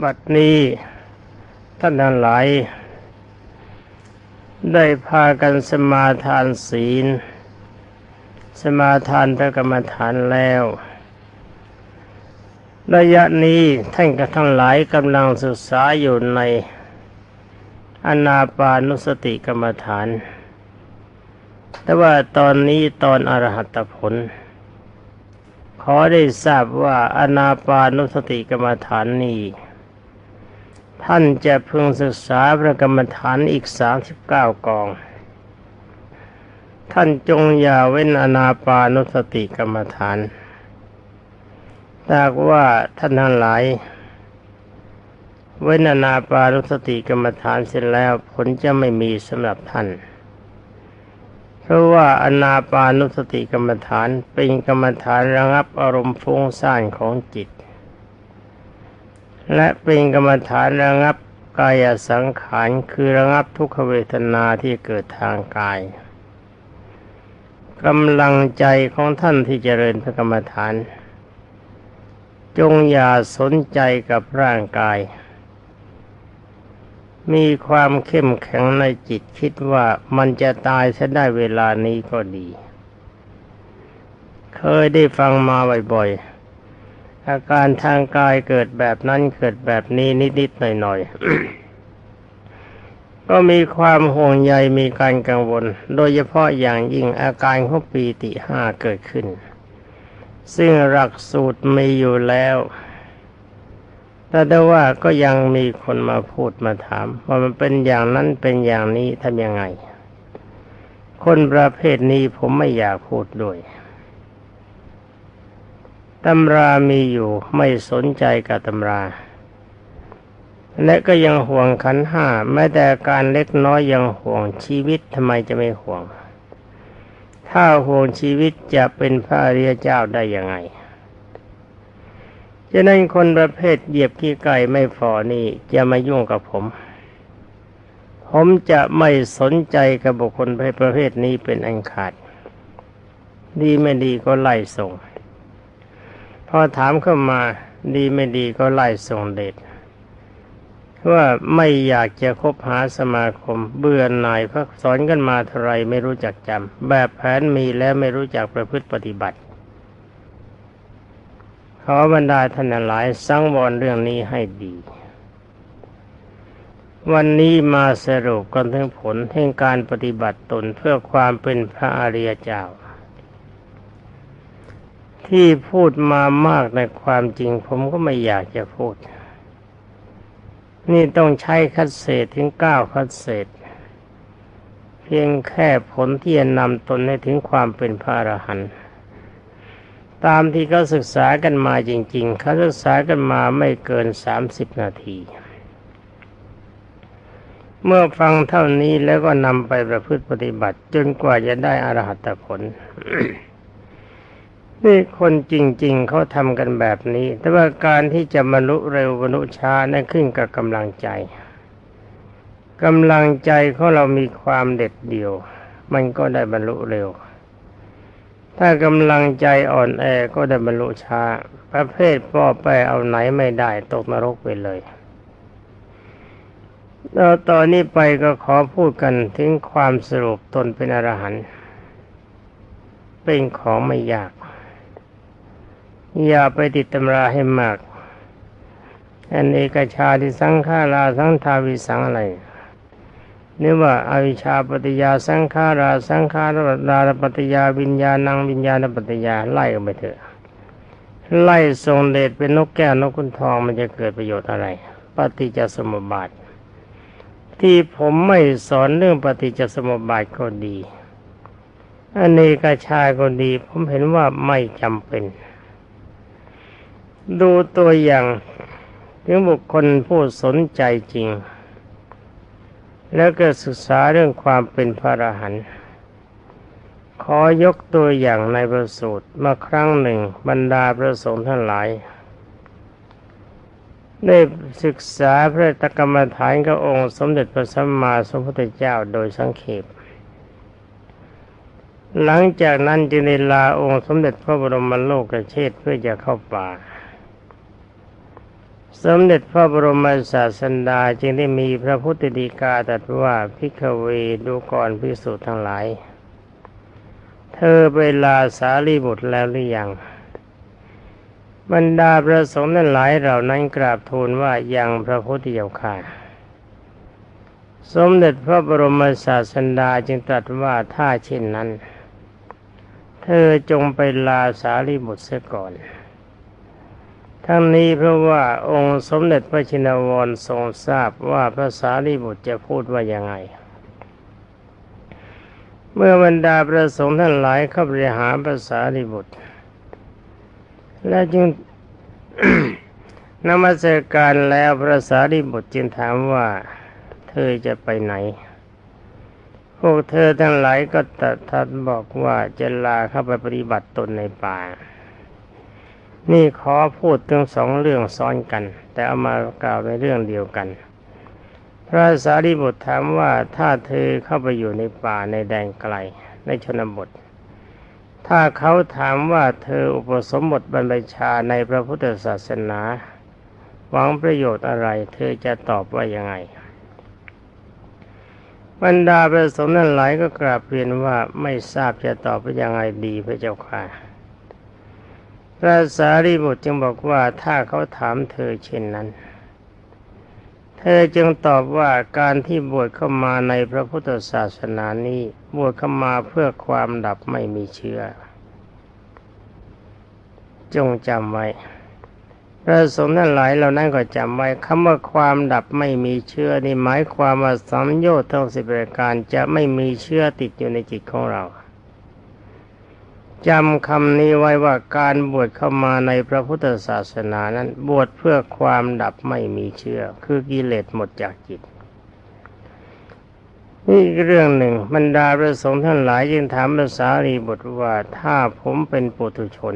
บัดนี้ท่านทั้งหลายได้พากันสมาทานศีล สมาทานพระกรรมฐานแล้ว ระยะนี้ท่านกับทั้งหลายกำลังศึกษาอยู่ในอนาปานุสติกรรมฐาน แต่ว่าตอนนี้ตอนอรหัตผล ขอได้ทราบว่าอนาปานุสติกรรมฐานนี้ ท่านจะพึงศึกษาพระกรรมฐานอีกสามสิบเก้ากอง ท่านจงอย่าเว้นอนาปานุสติกรรมฐานถ้าว่าท่านทั้งหลาย เว้นอนาปานุสติกรรมฐานเสร็จแล้วผลจะไม่มีสำหรับท่าน เพราะว่าอนาปานุสติกรรมฐานเป็นกรรมฐานระงับอารมณ์ฟุ้งซ่านของจิต และเป็นกรรมฐานระงับกายสังขารคือระงับทุกขเวทนาที่เกิดทางกายกำลังใจของท่านที่เจริญพระกรรมฐาน จงอย่าสนใจกับร่างกาย มีความเข้มแข็งในจิตคิดว่ามันจะตายซะได้เวลานี้ก็ดี เคยได้ฟังมาบ่อยๆ อาการทางกายเกิดแบบนั้นเกิดแบบนี้นิดๆหน่อยๆ ก็มีความห่วงใยมีการกังวล โดยเฉพาะอย่างยิ่งอาการของปีติห้าเกิดขึ้น ซึ่งหลักสูตรมีอยู่แล้วแต่ได้ว่าก็ยังมีคนมาพูดมาถาม ว่ามันเป็นอย่างนั้นเป็นอย่างนี้ทำยังไง คนประเภทนี้ผมไม่อยากพูดด้วย ตำรามีอยู่ไม่สนใจกับตำรา และก็ยังห่วงขันห้าแม้แต่การเล็กน้อยยังห่วงชีวิตทำไมจะไม่ห่วง ถ้าห่วงชีวิตจะเป็นพระอริยเจ้าได้ยังไงฉะนั้นคนประเภทเหยียบขี้ไก่ไม่พอนี่จะมายุ่งกับผม ผมจะไม่สนใจกับบุคคลประเภทนี้เป็นอันขาด ดีไม่ดีก็ไล่ส่ง พอถามเข้ามาดีไม่ดีก็ไล่ส่งเด็ดว่าไม่อยากจะคบหาสมาคม เบื่อหน่ายพักสอนกันมาเท่าไรไม่รู้จักจำแบบแผนมีแล้วไม่รู้จักประพฤติปฏิบัติ ขอบรรดาท่านหลายสังวรเรื่องนี้ให้ดี วันนี้มาสรุปกันถึงผลแห่งการปฏิบัติตนเพื่อความเป็นพระอริยเจ้า ที่พูดมามากในความจริง ผมก็ไม่อยากจะพูด นี่ต้องใช้คัดเศษถึงเก้าคัดเศษ เพียงแค่ผลที่จะนำตนให้ถึงความเป็นพระอรหันต์ตามที่เขาศึกษากันมาจริง ๆ เขาศึกษากันมาไม่เกินสามสิบนาที เมื่อฟังเท่านี้แล้วก็นำไปประพฤติปฏิบัติ จนกว่าจะได้อรหัตผล นี่คนจริง ๆเขาทำกันแบบนี้ แต่ว่าการที่จะบรรลุเร็วบรรลุช้านั่นขึ้นกับกำลังใจกำลังใจของเรามีความเด็ดเดี่ยว มันก็ได้บรรลุเร็ว ถ้ากำลังใจอ่อนแอก็ได้บรรลุช้า ประเภทป้อแปเอาไหนไม่ได้ตกนรกไปเลยแล้วตอนนี้ไปก็ขอพูดกันถึงความสรุปตนเป็นอรหันต์เป็นของไม่ยาก อย่าไปติดตำราให้มาก อันเอกชาที่สังฆาราสังทาวิสังอะไรนี่ว่าอาวิชาปฏิยาสังขาราสังขาราราปฏิยาวิญญาณังวิญญาณปฏิยาไล่ออกไปเถอะ ไล่ทรงเดชเป็นนกแก้วนกขุนทองมันจะเกิดประโยชน์อะไร ปฏิจจสมุปบาท ที่ผมไม่สอนเรื่องปฏิจจสมุปบาทก็ดีอันกชาก็ดี ผมเห็นว่าไม่จำเป็น ดูตัวอย่างถึงบุคคลผู้สนใจจริง แล้วก็ศึกษาเรื่องความเป็นพระอรหันต์ขอยกตัวอย่างในประสูตรมาครั้งหนึ่งบรรดาพระสงฆ์ทั้งหลาย ได้ศึกษาพระตกรรมฐานกับองค์สมเด็จพระสัมมาสัมพุทธเจ้าโดยสังเขปหลังจากนั้นจึงได้ลาองค์สมเด็จพระบรมโลกเชษเพื่อจะเข้าป่า สมเด็จพระบรมศาสดาจึงได้มีพระพุทธดีกาตรัสว่าพิกเวดูก่อนพิสูจน์ทั้งหลาย เธอไปลาสารีบุตรแล้วหรือยังบรรดาพระสงฆ์นั้นหลายเหล่านั้นกราบทูลว่ายังพระพุทธเจ้าค่ะสมเด็จพระบรมศาสดาจึงตรัสว่าถ้าเช่นนั้น เธอจงไปลาสารีบุตรเสียก่อน ทั้งนี้เพราะว่าองค์สมเด็จพระชินวรทรงทราบว่าพระสารีบุตรจะพูดว่ายังไง เมื่อบรรดาประสงค์ท่านหลายเข้าไปหาพระสารีบุตร และจึงนมัสการแล้วพระสารีบุตรจึงถามว่าเธอจะไปไหน พวกเธอทั้งหลายก็ตัดทัดบอกว่าจะลาเข้าไปปฏิบัติตนในป่า นี่ขอพูดถึงสองเรื่องซ้อนกัน แต่เอามากล่าวในเรื่องเดียวกัน พระสารีบุตรถามว่าถ้าเธอเข้าไปอยู่ในป่าในแดนไกลในชนบท ถ้าเขาถามว่าเธออุปสมบทบรรพชาในพระพุทธศาสนา หวังประโยชน์อะไร เธอจะตอบว่ายังไงบรรดาประสงค์นั้นหลายก็กราบเรียนว่าไม่ทราบจะตอบไปยังไงดีพระเจ้าค่ะ พระสารีบุตรจึงบอกว่าถ้าเขาถามเธอเช่นนั้น เธอจึงตอบว่าการที่บวชเข้ามาในพระพุทธศาสนานี้บวชเข้ามาเพื่อความดับไม่มีเชื้อ จงจำไว้พระสงฆ์นั้นหลายเหล่านั้นก็จำไว้คำว่าความดับไม่มีเชื้อนี่หมายความว่าสัมโยชน์ทั้งสิบประการจะไม่มีเชื้อติดอยู่ในจิตของเรา จำคำนี้ไว้ว่าการบวชเข้ามาในพระพุทธศาสนานั้น บวชเพื่อความดับไม่มีเชื้อคือกิเลสหมดจากจิต นี่เรื่องหนึ่งบรรดาพระสงฆ์ท่านหลายจึงถามภาษารีบทว่าถ้าผมเป็นปุถุชน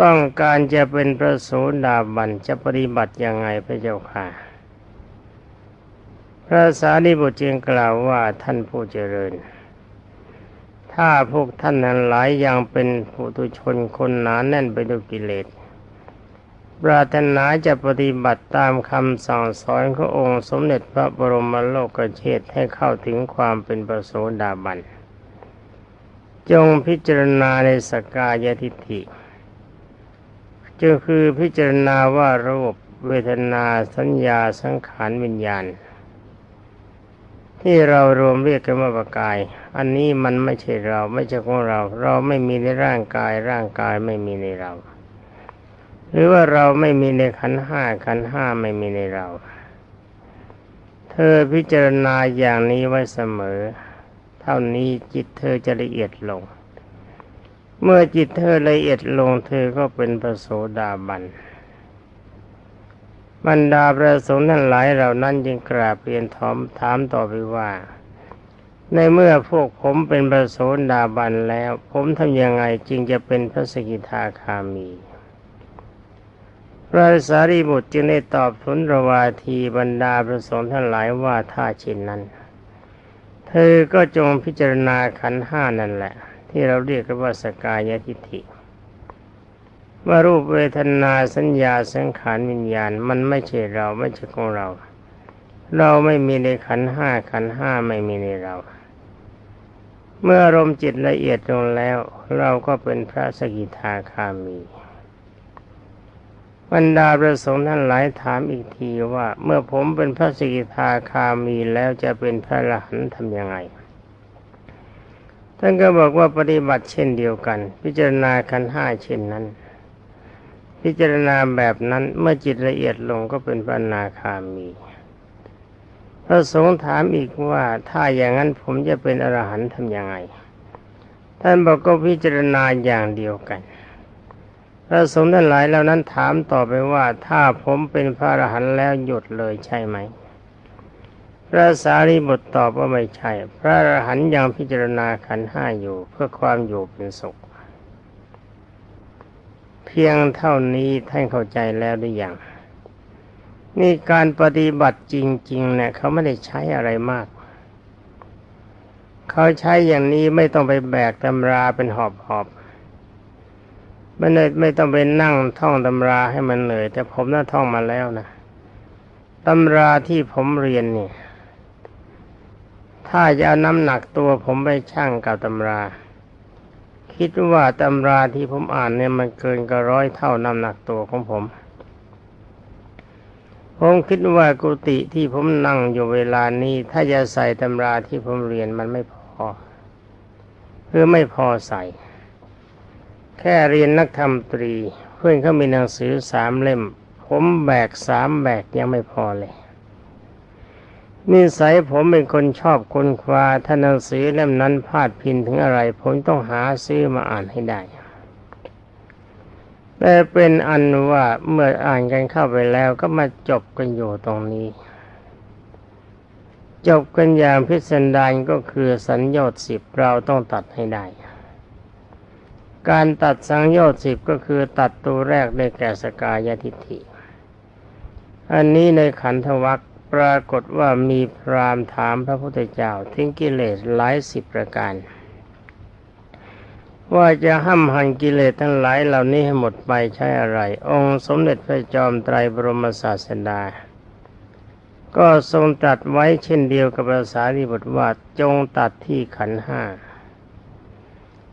ต้องการจะเป็นพระโสดาบันจะปฏิบัติยังไงพระเจ้าค่ะ พระสารีบุตรจึงกล่าวว่าท่านผู้เจริญ ถ้าพวกท่านนั้นหลายอยังเป็นผู้ตุชนคนหนาแน่นไปด้วยกิเลสปรารถนาจะปฏิบัติตามคำสั่งสอนขององค์สมเด็จพระบรมโลกเชษให้เข้าถึงความเป็นประโสดาบัน จงพิจารณาในสกายทิฏฐิจึงคือพิจารณาว่ารูปเวทนาสัญญาสังขารวิญญาณ ที่เรารวมเรียกกันว่าปกาย อันนี้มันไม่ใช่เราไม่ใช่ของเรา เราไม่มีในร่างกาย ร่างกายไม่มีในเรา หรือว่าเราไม่มีในขันห้าขันห้าไม่มีในเรา เธอพิจารณาอย่างนี้ไว้เสมอ เท่านี้จิตเธอจะละเอียดลง เมื่อจิตเธอละเอียดลงเธอก็เป็นพระโสดาบัน บรรดาพระสงฆ์นั้นหลายเหล่านั้นจึงกราบเรียนถามถามต่อไปว่า ในเมื่อพวกผมเป็นพระโสดาบันแล้ว ผมทำยังไงจึงจะเป็นพระสกิทาคามี พระสารีบุตรจึงได้ตอบทุนระวาทีบรรดาพระสงฆ์ทั้งหลายว่าถ้าเช่นนั้น เธอก็จงพิจารณาขันห้านั่นแหละ ที่เราเรียกกันว่าสกายทิฏฐิ ว่ารูปเวทนาสัญญาสังขารวิญญาณ มันไม่ใช่เราไม่ใช่ของเรา เราไม่มีในขันห้าขันห้าไม่มีในเรา เมื่ออารมณ์จิตละเอียดลงแล้ว เราก็เป็นพระสกิทาคามีบรรดาประสงค์ท่านหลายถามอีกทีว่า เมื่อผมเป็นพระสกิทาคามีแล้วจะเป็นพระอรหันต์ทำยังไงท่านก็บอกว่าปฏิบัติเช่นเดียวกัน พิจารณาขันห้าเช่นนั้น พิจารณาแบบนั้นเมื่อจิตละเอียดลงก็เป็นปนาคามีพระสงฆ์ถามอีกว่าถ้าอย่างนั้นผมจะเป็นอรหันต์ทำยังไง ท่านบอกก็พิจารณาอย่างเดียวกัน พระสงฆ์ท่านหลายเหล่านั้นถามต่อไปว่าถ้าผมเป็นพระอรหันต์แล้วหยุดเลยใช่ไหม พระสารีบุตรตอบว่าไม่ใช่ พระอรหันต์ยังพิจารณาขันห้าอยู่เพื่อความอยู่เป็นสุข พียงเท่านี้ท่านเข้าใจแล้วหรือยังนี่การปฏิบัติจริงๆเนี่ยเขาไม่ได้ใช้อะไรมาก เขาใช้อย่างนี้ไม่ต้องไปแบกตำราเป็นหอบหอบไม่ได้ไม่ต้องไปนั่งท่องตำราให้มันเหนื่อยแต่ผมน่าท่องมาแล้วนะตำราที่ผมเรียนเนี่ย ถ้าจะเอาน้ำหนักตัวผมไปชั่งกับตำรา คิดว่าตำราที่ผมอ่านเนี่ยมันเกินกว่าร้อยเท่าน้ำหนักตัวของผม ผมคิดว่ากุฏิที่ผมนั่งอยู่เวลานี้ ถ้าจะใส่ตำราที่ผมเรียนมันไม่พอคือไม่พอใส่ แค่เรียนนักธรรมตรี เพื่อนเขามีหนังสือสามเล่ม ผมแบกสามแบกยังไม่พอเลย นิสัยผมเป็นคนชอบคนควาถ้าหนังสือเล่มนั้นพาดพินถึงอะไร ผมต้องหาซื้อมาอ่านให้ได้ แต่เป็นอันว่าเมื่ออ่านกันเข้าไปแล้วก็มาจบกันอยู่ตรงนี้ จบกันอย่างพิสดารก็คือสัญญาสิบเราต้องตัดให้ได้ การตัดสังโยชน์สิบก็คือตัดตัวแรกได้แก่สกายทิฏฐิ อันนี้ในขันธวัค รากฏว่ามีพรามถามพระพุทธเจ้าถึงกิเลสหลายสิบประการ ว่าจะห้ามหันกิเลสทั้งหลายเหล่านี้ให้หมดไปใช้อะไร องค์สมเด็จพระจอมไตรบรมศาสดา ก็ทรงตัดไว้เช่นเดียวกับภาษาลีบทว่าจงตัดที่ขันห้า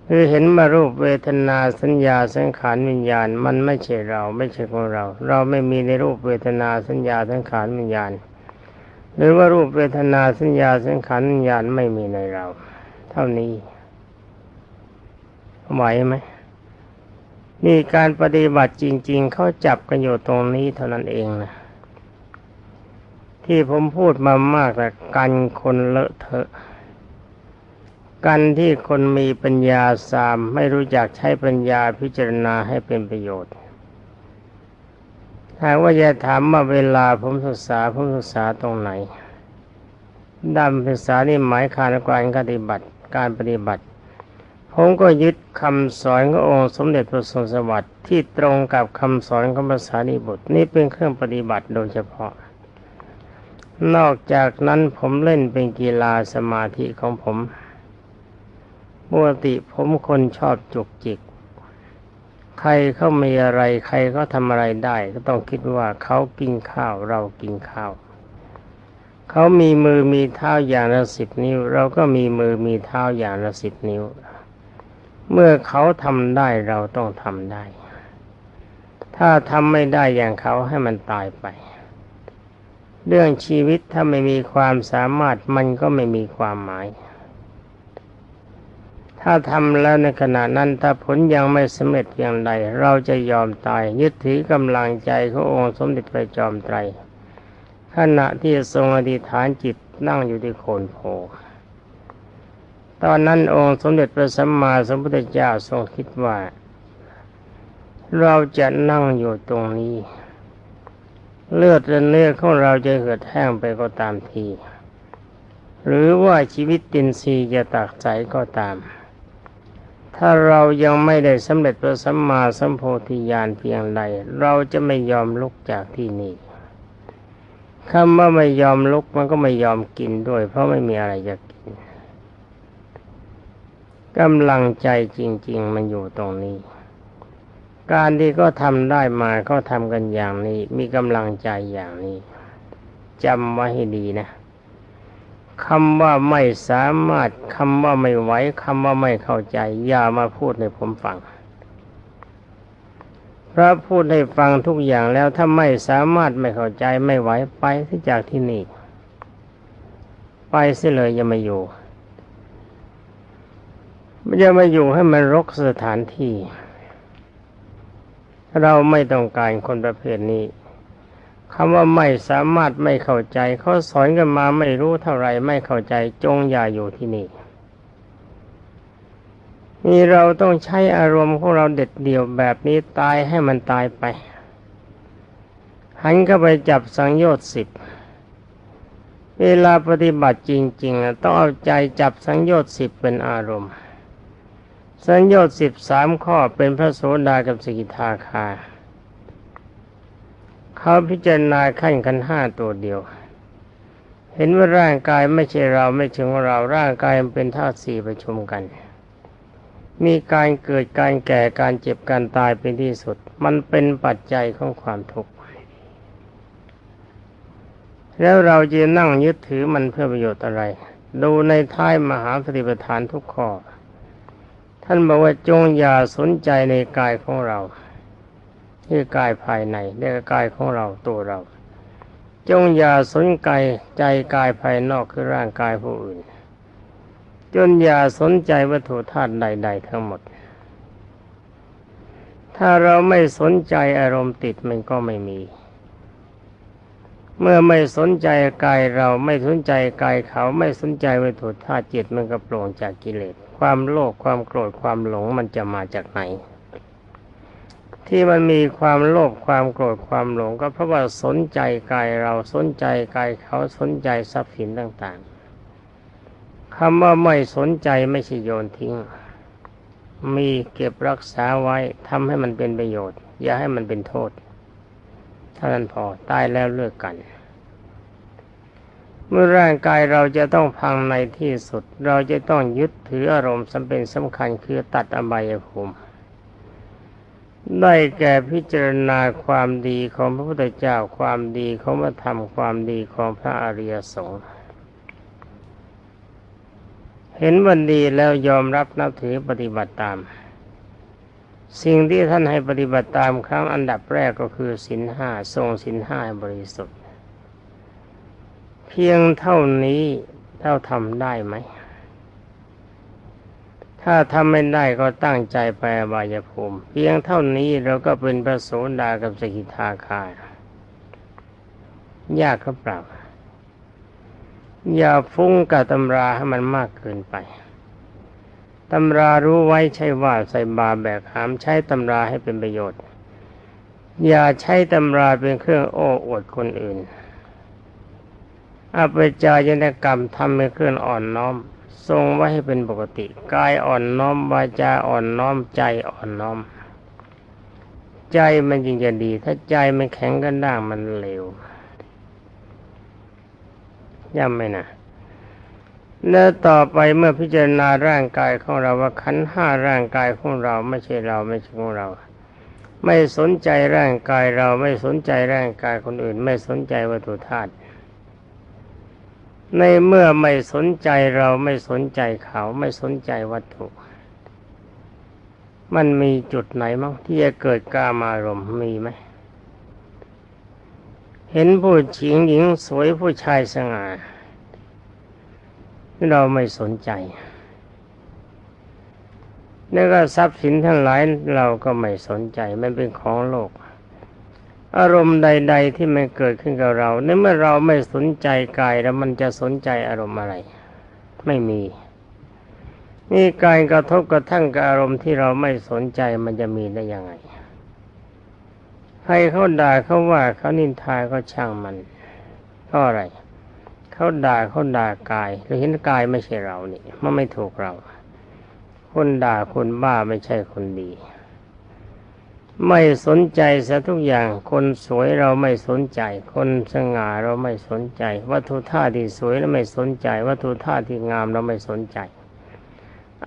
คือเห็นมารูปเวทนาสัญญาสังขารวิญญาณ มันไม่ใช่เราไม่ใช่ของเรา เราไม่มีในรูปเวทนาสัญญาสังขารวิญญาณ หรือว่ารูปเวทนาสัญญาสังขารวิญญาณไม่มีในเรา เท่านี้ไหวไหมนี่การปฏิบัติจริง ๆ เขาจับกันอยู่ตรงนี้เท่านั้นเองนะที่ผมพูดมามากแต่กันคนเลอะเทอะกันที่คนมีปัญญาสามไม่รู้จักใช้ปัญญาพิจารณาให้เป็นประโยชน์ หากว่าจะถามว่าเวลาผมศึกษาผมศึกษาตรงไหนดำศึกษานี่หมายคานการปฏิบัติการปฏิบัติ ผมก็ยึดคำสอนขององค์สมเด็จพระทรงสวัสดิ์ที่ตรงกับคำสอนของภาษานิบุตรนี่เป็นเครื่องปฏิบัติโดยเฉพาะ นอกจากนั้นผมเล่นเป็นกีฬาสมาธิของผมปกติผมคนชอบจุกจิก ใครเขามีอะไร ใครเขาทำอะไรได้ ก็ต้องคิดว่าเขากินข้าวเรากินข้าว เขามีมือมีเท้าอย่างละสิบนิ้ว เราก็มีมือมีเท้าอย่างละสิบนิ้ว เมื่อเขาทำได้เราต้องทำได้ ถ้าทำไม่ได้อย่างเขาให้มันตายไป เรื่องชีวิตถ้าไม่มีความสามารถมันก็ไม่มีความหมาย ถ้าทำแล้วในขณะนั้นถ้าผลยังไม่สำเร็จอย่างไรเราจะยอมตายยึดถือกำลังใจขององค์สมเด็จพระจอมไตรขณะที่ทรงอธิษฐานจิตนั่งอยู่ที่โคนโพตอนนั้นองค์สมเด็จพระสัมมาสัมพุทธเจ้าทรงคิดว่า เราจะนั่งอยู่ตรงนี้ เลือดและเนื้อของเราจะเหือดแห้งไปก็ตามที หรือว่าชีวิตตินซีจะตักใจก็ตาม ถ้าเรายังไม่ได้สำเร็จพระสัมมาสัมโพธิญาณเพียงใด เราจะไม่ยอมลุกจากที่นี่คำว่าไม่ยอมลุกมันก็ไม่ยอมกินด้วย เพราะไม่มีอะไรจะกินกำลังใจจริง ๆ มันอยู่ตรงนี้ การที่ก็ทำได้มาก็ทำกันอย่างนี้ มีกำลังใจอย่างนี้จำไว้ให้ดีนะ คำว่าไม่สามารถคำว่าไม่ไหวคำว่าไม่เข้าใจ อย่ามาพูดให้ผมฟังพระพูดให้ฟังทุกอย่างแล้วถ้าไม่สามารถไม่เข้าใจไม่ไหวไปที่จากที่นี่ ไปเสียเลยอย่ามาอยู่ไม่จะมาอยู่ให้มันรกสถานที่ เราไม่ต้องการคนประเภทนี้ คำว่าไม่สามารถไม่เข้าใจเขาสอนกันมาไม่รู้เท่าไรไม่เข้าใจจงอย่าอยู่ที่นี่นี่เราต้องใช้อารมณ์ของเราเด็ดเดี่ยวแบบนี้ตายให้มันตายไปหันก็ไปจับสังโยชน์สิบเวลาปฏิบัติจริงๆต้องเอาใจจับสังโยชน์สิบเป็นอารมณ์ สังโยชน์สิบสามข้อเป็นพระโสดากับสกิทาคา เขาพิจารณาขั้นขันห้าตัวเดียว เห็นว่าร่างกายไม่ใช่เราไม่ใช่ของเราร่างกายมันเป็นธาตุสี่ประชุมกัน มีการเกิดการแก่การเจ็บการตายเป็นที่สุด มันเป็นปัจจัยของความทุกข์แล้วเราจะนั่งยึดถือมันเพื่อประโยชน์อะไร ดูในท้ายมหาสติปัฏฐานทุกข้อ ท่านบอกว่าจงอย่าสนใจในกายของเรา ที่กายภายในเรียกกายของเราตัวเรา จงอย่าสนใจใจกายภายนอกคือร่างกายผู้อื่น จนอย่าสนใจวัตถุธาตุใด ๆ ทั้งหมด ถ้าเราไม่สนใจอารมณ์ติดมันก็ไม่มี เมื่อไม่สนใจกายเราไม่สนใจกายเขาไม่สนใจวัตถุธาตุจิตมันก็โปร่งจากกิเลสความโลภความโกรธความหลงมันจะมาจากไหน ที่มันมีความโลภความโกรธความหลงก็เพราะว่าสนใจกายเราสนใจกายเขาสนใจทรัพย์สินต่างๆคำว่าไม่สนใจไม่ใช่โยนทิ้ง มีเก็บรักษาไว้ทำให้มันเป็นประโยชน์ อย่าให้มันเป็นโทษเท่านั้นพอตายแล้วเลิกกัน เมื่อร่างกายเราจะต้องพังในที่สุด เราจะต้องยึดถืออารมณ์สำเป็นสำคัญคือตัดอบายภูมิ ได้แก่พิจารณาความดีของพระพุทธเจ้าความดีของพระธรรมความดีของพระอริยสงฆ์เห็นวันดีแล้วยอมรับนับถือปฏิบัติตาม สิ่งที่ท่านให้ปฏิบัติตามครั้งอันดับแรกก็คือสินห้าทรงสินห้าบริสุทธิ์ เพียงเท่านี้เท่าทำได้ไหม ถ้าทำไม่ได้ก็ตั้งใจไปอบายภูมิ เพียงเท่านี้เราก็เป็นพระโสดากับสกิทาคายากก็เปล่าอย่าฟุ้งกับตำราให้มันมากเกินไปตำรารู้ไว้ใช่ว่าใส่บาแบกหามใช้ตำราให้เป็นประโยชน์ อย่าใช้ตำราเป็นเครื่องโอ้อวดคนอื่นอภิจายนกรรมทำเป็นเครื่องอ่อนน้อม ทรงไว้ให้เป็นปกติกายอ่อนน้อมวาจาอ่อนน้อมใจอ่อนน้อม ใจมันจริงจะดี ถ้าใจมันแข็งกันด้างมันเร็วย่ำไหมนะแล้วต่อไปเมื่อพิจารณาร่างกายของเราว่าขันห้าร่างกายของเราไม่ใช่เราไม่ใช่ของเรา ไม่สนใจร่างกายเราไม่สนใจร่างกายคนอื่น ไม่สนใจวัตถุธาตุ ในเมื่อไม่สนใจเราไม่สนใจเขาไม่สนใจวัตถุ มันมีจุดไหนมั้งที่จะเกิดกามารมณ์มีไหม เห็นผู้หญิงหญิงสวยผู้ชายสง่าเราไม่สนใจแล้วก็ทรัพย์สินทั้งหลายเราก็ไม่สนใจ มันเป็นของโลก อารมณ์ใด ๆ ที่มันเกิดขึ้นกับเราในเมื่อเราไม่สนใจกายแล้วมันจะสนใจอารมณ์อะไร ไม่มีนี่การกระทบกระทั่งกับอารมณ์ที่เราไม่สนใจมันจะมีได้ยังไง ใครเขาด่าเขาว่าเขานินทาก็ช่างมันก็อะไรเขาด่าเขาด่ากายเราเห็นกายไม่ใช่เรานี่มันไม่ถูกเรา คนด่าคนบ้าไม่ใช่คนดี ไม่สนใจซะทุกอย่าง คนสวยเราไม่สนใจ คนสง่าเราไม่สนใจ วัตถุท่าที่สวยเราไม่สนใจ วัตถุท่าที่งามเราไม่สนใจ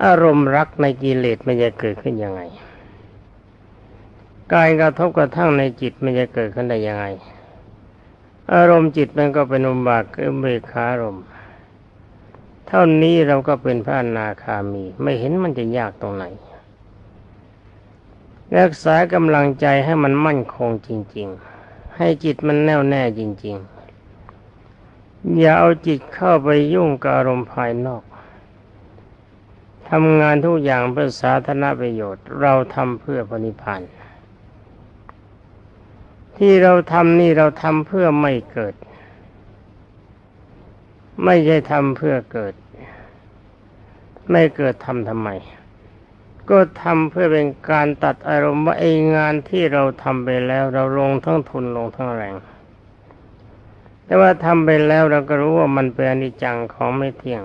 อารมณ์รักในกิเลสมันจะเกิดขึ้นยังไงกายกระทบกระทั่งในจิตมันจะเกิดขึ้นได้ยังไง อารมณ์จิตมันก็เป็นอุบากคือเบคารมเท่านี้เราก็เป็นพระอนาคามี ไม่เห็นมันจะยากตรงไหน รักษากำลังใจให้มันมั่นคงจริง ๆ ให้จิตมันแน่วแน่จริง ๆ อย่าเอาจิตเข้าไปยุ่งกับอารมณ์ภายนอกทำงานทุกอย่างเพื่อสาธารณประโยชน์ เราทำเพื่อปณิพันธ์ที่เราทำนี่เราทำเพื่อไม่เกิด ไม่ใช่ทำเพื่อเกิด ไม่เกิดทำทำไม ก็ทำเพื่อเป็นการตัดอารมณ์ว่าไอ้งานที่เราทำไปแล้ว เราลงทั้งทุนลงทั้งแรง แต่ว่าทำไปแล้วเราก็รู้ว่ามันเป็นอนิจจังของไม่เที่ยง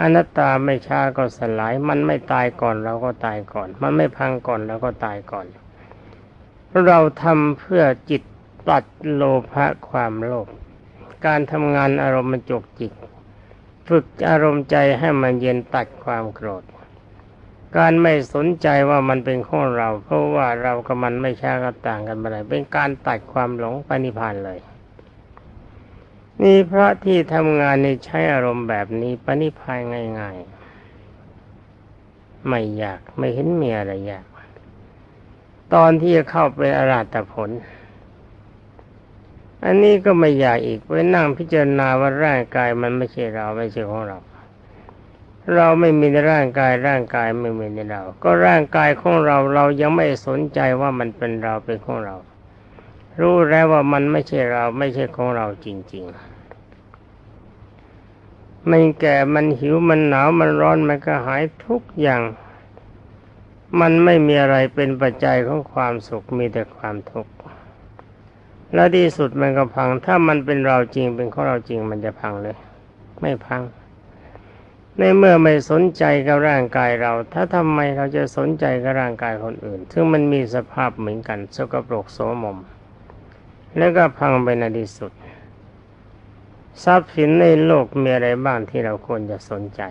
อนัตตาไม่ช้าก็สลาย มันไม่ตายก่อนเราก็ตายก่อน มันไม่พังก่อนเราก็ตายก่อน เราทำเพื่อจิตตัดโลภะความโลภการทำงานอารมณ์มันจกจิต ฝึกอารมณ์ใจให้มันเย็นตัดความโกรธ การไม่สนใจว่ามันเป็นของเรา เพราะว่าเรากับมันไม่ใช่ก็ต่างกันอะไรเป็นการตัดความหลงไปนิพพานเลย นี่พระที่ทำงานในใช้อารมณ์แบบนี้ปณิพานง่ายๆ ไม่ยากไม่เห็นมีอะไรยาก ตอนที่จะเข้าไปอราตผล อันนี้ก็ไม่ยากอีกไปนั่งพิจารณาว่าร่างกายมันไม่ใช่เราไม่ใช่ของเรา เราไม่มีในร่างกายร่างกายไม่มีในเรา ก็ร่างกายของเราเรายังไม่สนใจว่ามันเป็นเราเป็นของเรา รู้แล้วว่ามันไม่ใช่เราไม่ใช่ของเราจริง ๆ มันแก่มันหิวมันหนาวมันร้อนมันก็หายทุกอย่าง มันไม่มีอะไรเป็นปัจจัยของความสุขมีแต่ความทุกข์แล้วที่สุดมันก็พัง ถ้ามันเป็นเราจริงเป็นของเราจริงมันจะพังเลย ไม่พัง ในเมื่อไม่สนใจกับร่างกายเรา ถ้าทำไมเราจะสนใจกับร่างกายคนอื่น ซึ่งมันมีสภาพเหมือนกันสกปรกโสมม แล้วก็พังไปในที่สุด ทรัพย์สินในโลกมีอะไรบ้างที่เราควรจะสนใจ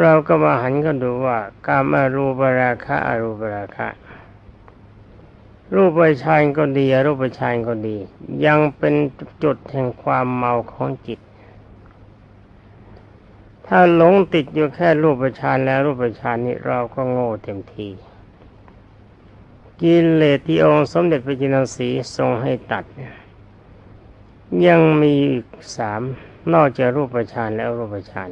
เราก็มาหันกันดูว่า การมารูปราคะอรูปราคะรูปฌานก็ดีรูปฌานก็ดี ยังเป็นจุดแห่งความเมาของจิต ถ้าหลงติดอยู่แค่รูปฌานแล้วรูปฌานนี้เราก็โง่เต็มทีกิเลสที่องค์สมเด็จพระจินสีทรงให้ตัด ยังมีอีกสามนอกจากรูปฌานแล้วรูปฌาน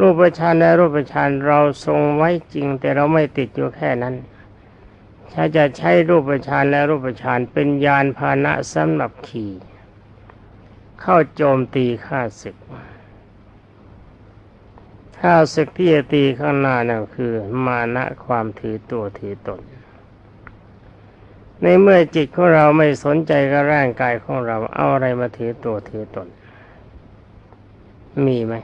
รูปฌานและรูปฌานเราทรงไว้จริง แต่เราไม่ติดอยู่แค่นั้น ถ้าจะใช้รูปฌานและรูปฌานเป็นยานพาหนะสำหรับขี่ เข้าโจมตีข้าศึก ถ้าศึกที่จะตีข้างหน้านั่นคือ มานะความถือตัวถือตน ในเมื่อจิตของเราไม่สนใจกับร่างกายของเราเอาอะไรมาถือตัวถือตน มีไหม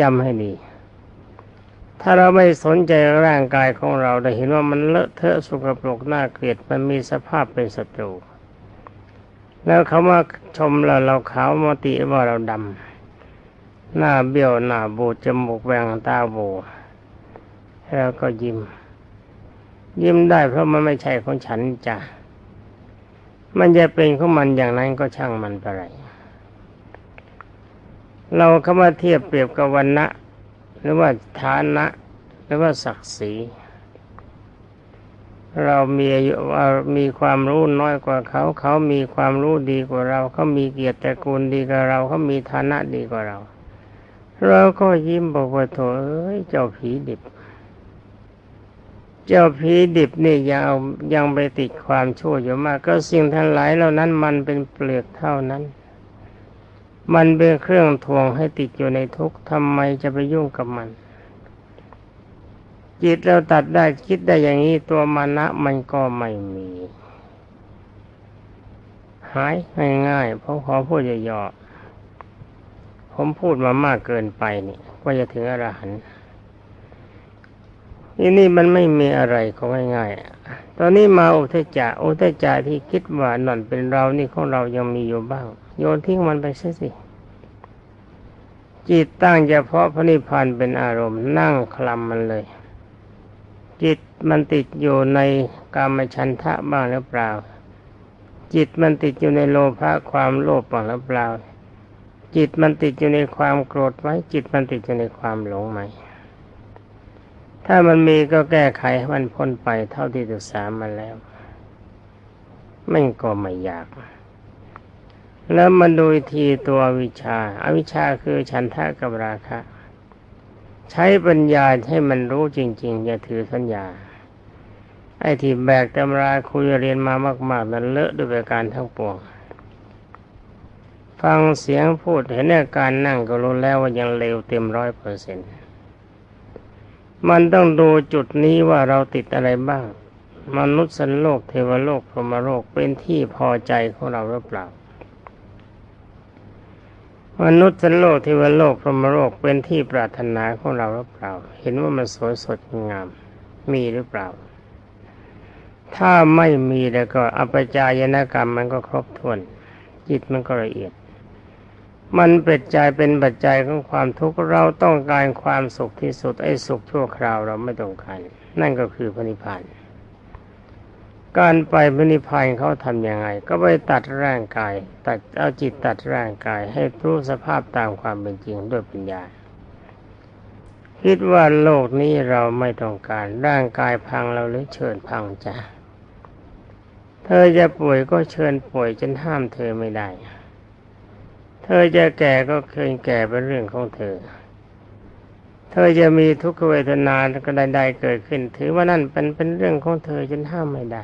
จำให้ดีถ้าเราไม่สนใจร่างกายของเราได้เห็นว่ามันเลอะเทอะสุกปรกน่าเกลียดมันมีสภาพเป็นศัตรู แล้วเขามาชมเราเราขาวมาติว่าเราดำ หน้าเบี้ยวหน้าบูดจมูกแหวงตาโบแล้วก็ยิ้ม ยิ้มได้เพราะมันไม่ใช่ของฉันจ้ะมันจะเป็นของมันอย่างนั้นก็ช่างมันไปไรเราเข้ามาเทียบเปรียบกับวันนะหรือว่าฐานะ หรือว่าศักดิ์ศรีเรามีมีความรู้น้อยกว่าเขา เขามีความรู้ดีกว่าเรา เขามีเกียรติตระกูลดีกว่าเรา เขามีฐานะดีกว่าเรา เราก็ยิ้มบอกว่าโถเอ้ยเจ้าผีดิบ เจ้าผีดิบนี่ยังเอายังไปติดความชั่วอยู่มาก ก็สิ่งทั้งหลายเหล่านั้นมันเป็นเปลือกเท่านั้น มันเป็นเครื่องทวงให้ติดอยู่ในทุกข์ทำไมจะไปยุ่งกับมัน จิตเราตัดได้คิดได้อย่างนี้ตัวมานะมันก็ไม่มี หายง่ายๆเพราะขอพูดย่อ ผมพูดมามากเกินไปนี่ก็จะถึงอรหันต์นี่นี่มันไม่มีอะไรของง่ายๆ ตอนนี้มาโอุทจาโอุทจาที่คิดว่านั่นเป็นเรานี่ของเรายังมีอยู่บ้าง โยนทิ้งมันไปซะสิ จิตตั้งเฉพาะพระนิพพานเป็นอารมณ์นั่งคลำมันเลย จิตมันติดอยู่ในกามชันทะบ้างหรือเปล่า จิตมันติดอยู่ในโลภะความโลภบ้างหรือเปล่า จิตมันติดอยู่ในความโกรธไหมจิตมันติดอยู่ในความหลงไหม ถ้ามันมีก็แก้ไขให้มันพ้นไปเท่าที่ศึกษามาแล้วมันก็ไม่ยาก แล้วมาดูทีตัววิชาอาวิชาคือฉันทะกับราคะ ใช้ปัญญาให้มันรู้จริง ๆ อย่าถือสัญญา ไอ้ที่แบกตำราคุยเรียนมามาก ๆ นั้นเลอะด้วยประการทั้งปวง ฟังเสียงพูดเห็นอาการนั่งก็รู้แล้วว่ายังเลวเต็มร้อยเปอร์เซ็นต์มันต้องดูจุดนี้ว่าเราติดอะไรบ้าง มนุษย์สันโลกเทวโลกพรหมโลกเป็นที่พอใจของเราหรือเปล่า มนุษย์สันโลกเทวโลกพรหมโลกเป็นที่ปรารถนาของเราหรือเปล่า เห็นว่ามันสวยสดงามมีหรือเปล่า ถ้าไม่มีแล้วก็อปจายนกรรมมันก็ครบถ้วน จิตมันก็ละเอียด มันเป็นใจเป็นปัจจัยของความทุกข์เราต้องการความสุขที่สุดไอ้สุขชั่วคราวเราไม่ต้องการนั่นก็คือพระนิพพานการไปพระนิพพานเขาทำยังไง ก็ไปตัดร่างกาย ตัดเอาจิตตัดร่างกาย ให้รู้สภาพตามความเป็นจริงด้วยปัญญา คิดว่าโลกนี้เราไม่ต้องการร่างกายพังเราเลยเชิญพังจ้ะเธอจะป่วยก็เชิญป่วยจนห้ามเธอไม่ได้ ธอจะแก่ก็เคยแก่เป็นเรื่องของเธอ เธอจะมีทุกขเวทนาก็ใดๆเกิดขึ้น ถือว่านั่นเป็นเป็นเรื่องของเธอจนห้ามไม่ได้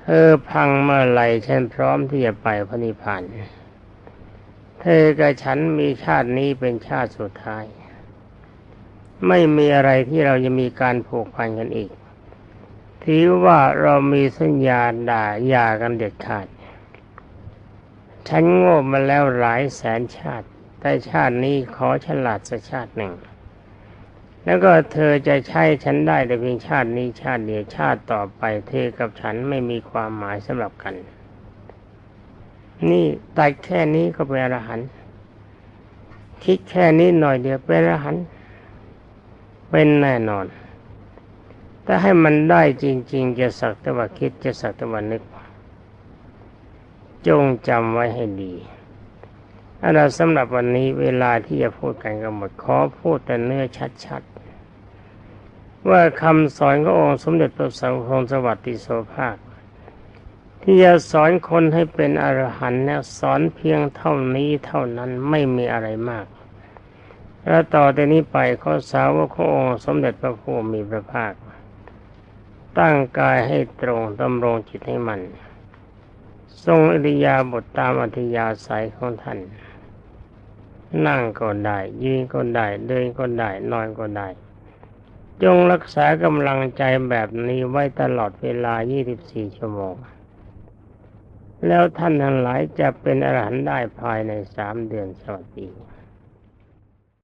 เธอพังเมื่อไหร่ฉันพร้อมที่จะไปพระนิพพานเธอกับฉันมีชาตินี้เป็นชาติสุดท้าย ไม่มีอะไรที่เราจะมีการผูกพันกันอีก ถือว่าเรามีสัญญาด่าหย่ากันเด็ดขาด ฉันโง่มาแล้วหลายแสนชาติ แต่ชาตินี้ขอฉลาดสักชาติหนึ่ง แล้วก็เธอจะใช้ฉันได้แต่เพียงชาตินี้ชาติเดียวชาติต่อไปเธอกับฉันไม่มีความหมายสำหรับกัน นี่ตัดแค่นี้ก็เป็นอรหันต์คิดแค่นี้หน่อยเดียวเป็นอรหันต์เป็นแน่นอน ถ้าให้มันได้จริง ๆ จะสักแต่ว่าคิดจะสักแต่ว่านึก จงจำไว้ให้ดีอันเราสำหรับวันนี้เวลาที่จะพูดกันก็หมดขอพูดแต่เนื้อชัดๆ ว่าคำสอนขององค์สมเด็จพระสังฆสวัสดิโสภาค ที่จะสอนคนให้เป็นอรหันต์เนี่ยสอนเพียงเท่านี้เท่านั้นไม่มีอะไรมากแล้วต่อแต่นี้ไปข้อสาวกขององค์สมเด็จพระพุทธมีพระภาค ตั้งกายให้ตรงดำรงจิตให้มัน ทรงอริยาบทตามอัธยาศัยของท่าน นั่งก็ได้ ยืนก็ได้ เดินก็ได้ นอนก็ได้ จงรักษากำลังใจแบบนี้ไว้ตลอดเวลา 24 ชั่วโมง แล้วท่านทั้งหลายจะเป็นอรหันต์ได้ภายในสามเดือนสวัสดี